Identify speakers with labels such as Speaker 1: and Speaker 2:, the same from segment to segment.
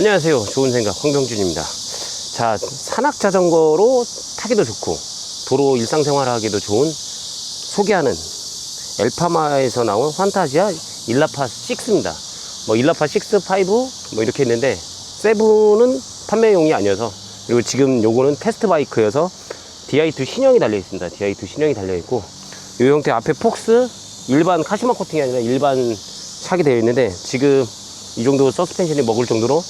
Speaker 1: 안녕하세요. 좋은 생각 황병준입니다. 자, 산악 자전거로 타기도 좋고 도로 일상생활 하기도 좋은 소개하는 엘파마에서 나온 환타지아 일라파 6입니다. 뭐 일라파 6, 5뭐 이렇게 있는데 세븐은 판매용이 아니어서 그리고 지금 요거는 테스트 바이크여서 DI2 신형이 달려 있습니다. DI2 신형이 달려 있고 이 형태 앞에 폭스 일반 카시마 코팅이 아니라 일반 샥이 되어 있는데 지금 이 정도 서스펜션이 먹을 정도로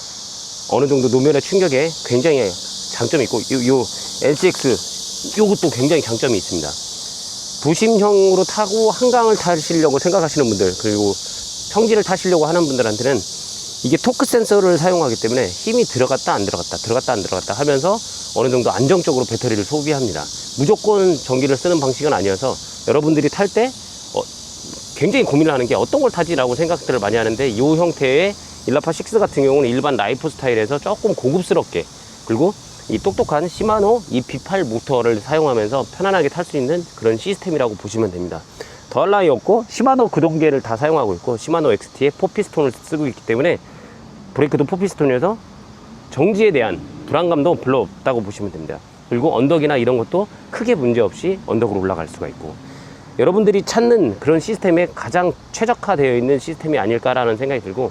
Speaker 1: 어느 정도 노면의 충격에 굉장히 장점이 있고 요, 요 LCX 요것도 굉장히 장점이 있습니다. 부심형으로 타고 한강을 타시려고 생각하시는 분들 그리고 평지를 타시려고 하는 분들한테는 이게 토크 센서를 사용하기 때문에 힘이 들어갔다 안 들어갔다 들어갔다 안 들어갔다 하면서 어느 정도 안정적으로 배터리를 소비합니다. 무조건 전기를 쓰는 방식은 아니어서 여러분들이 탈때 어, 굉장히 고민을 하는 게 어떤 걸 타지 라고 생각들을 많이 하는데 이 형태의 일라파 6 같은 경우는 일반 라이프 스타일에서 조금 고급스럽게 그리고 이 똑똑한 시마노 EP8 모터를 사용하면서 편안하게 탈 수 있는 그런 시스템이라고 보시면 됩니다. 더할 나위 없고 시마노 구동계를 다 사용하고 있고 시마노 XT에 포피스톤을 쓰고 있기 때문에 브레이크도 포피스톤이어서 정지에 대한 불안감도 별로 없다고 보시면 됩니다. 그리고 언덕이나 이런 것도 크게 문제 없이 언덕으로 올라갈 수가 있고 여러분들이 찾는 그런 시스템에 가장 최적화되어 있는 시스템이 아닐까라는 생각이 들고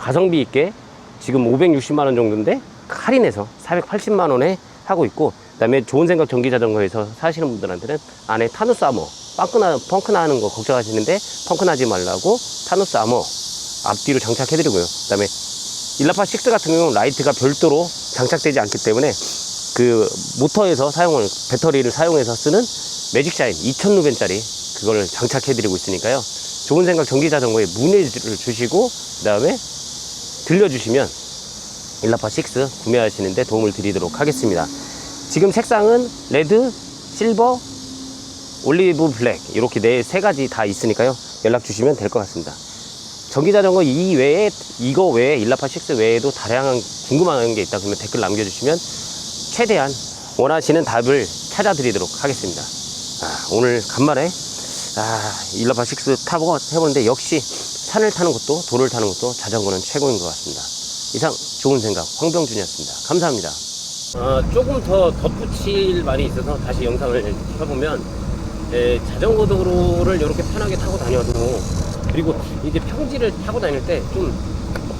Speaker 1: 가성비 있게 지금 560만 원 정도인데 할인해서 480만 원에 하고 있고 그다음에 좋은 생각 전기 자전거에서 사시는 분들한테는 안에 타누스 아머 펑크나 펑크 나는 거 걱정하시는데 펑크 나지 말라고 타누스 아머 앞뒤로 장착해드리고요. 그다음에 일라파 6 같은 경우는 라이트가 별도로 장착되지 않기 때문에 그 모터에서 사용을 배터리를 사용해서 쓰는 매직 샤인 2000루벤짜리 그걸 장착해드리고 있으니까요. 좋은 생각 전기 자전거에 문의를 주시고 그다음에 들려주시면 일라파 6 구매하시는데 도움을 드리도록 하겠습니다. 지금 색상은 레드, 실버, 올리브 블랙 이렇게 네 세 가지 다 있으니까요. 연락 주시면 될 것 같습니다. 전기 자전거 이 외에 이거 외에 일라파 6 외에도 다양한 궁금한 게 있다 그러면 댓글 남겨주시면 최대한 원하시는 답을 찾아드리도록 하겠습니다. 아, 오늘 간만에 아, 일라파 6 타고 해보는데 역시 산을 타는 것도 도를 타는 것도 자전거는 최고인 것 같습니다. 이상 좋은 생각 황병준이었습니다. 감사합니다. 어, 조금 더 덧붙일 말이 있어서 다시 영상을 켜보면 에, 자전거 도로를 이렇게 편하게 타고 다녀도 그리고 이제 평지를 타고 다닐 때 좀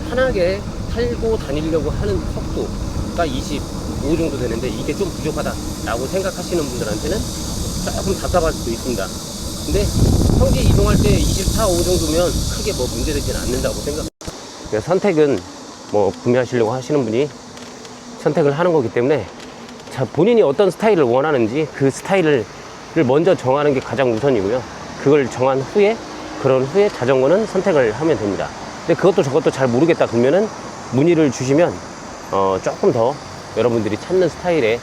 Speaker 1: 편하게 타고 다니려고 하는 속도가 25 정도 되는데 이게 좀 부족하다라고 생각하시는 분들한테는 조금 답답할 수도 있습니다. 근데 평지 이동할 때 24, 5 정도면 크게 뭐 문제되지는 않는다고 생각합니다. 선택은 뭐 구매하시려고 하시는 분이 선택을 하는 거기 때문에 자 본인이 어떤 스타일을 원하는지 그 스타일을 먼저 정하는 게 가장 우선이고요. 그걸 정한 후에 그런 후에 자전거는 선택을 하면 됩니다. 근데 그것도 저것도 잘 모르겠다 그러면은 문의를 주시면 어 조금 더 여러분들이 찾는 스타일에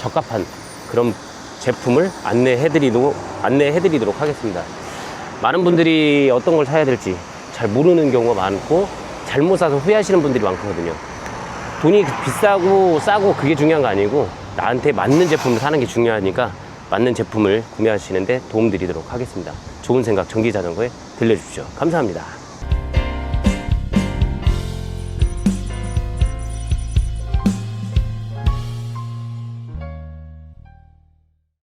Speaker 1: 적합한 그런 제품을 안내해드리도록 안내해드리도록 하겠습니다. 많은 분들이 어떤 걸 사야 될지 잘 모르는 경우가 많고 잘못 사서 후회하시는 분들이 많거든요. 돈이 비싸고 싸고 그게 중요한 거 아니고 나한테 맞는 제품을 사는 게 중요하니까 맞는 제품을 구매하시는데 도움 드리도록 하겠습니다. 좋은 생각 전기 자전거에 들려주십시오. 감사합니다.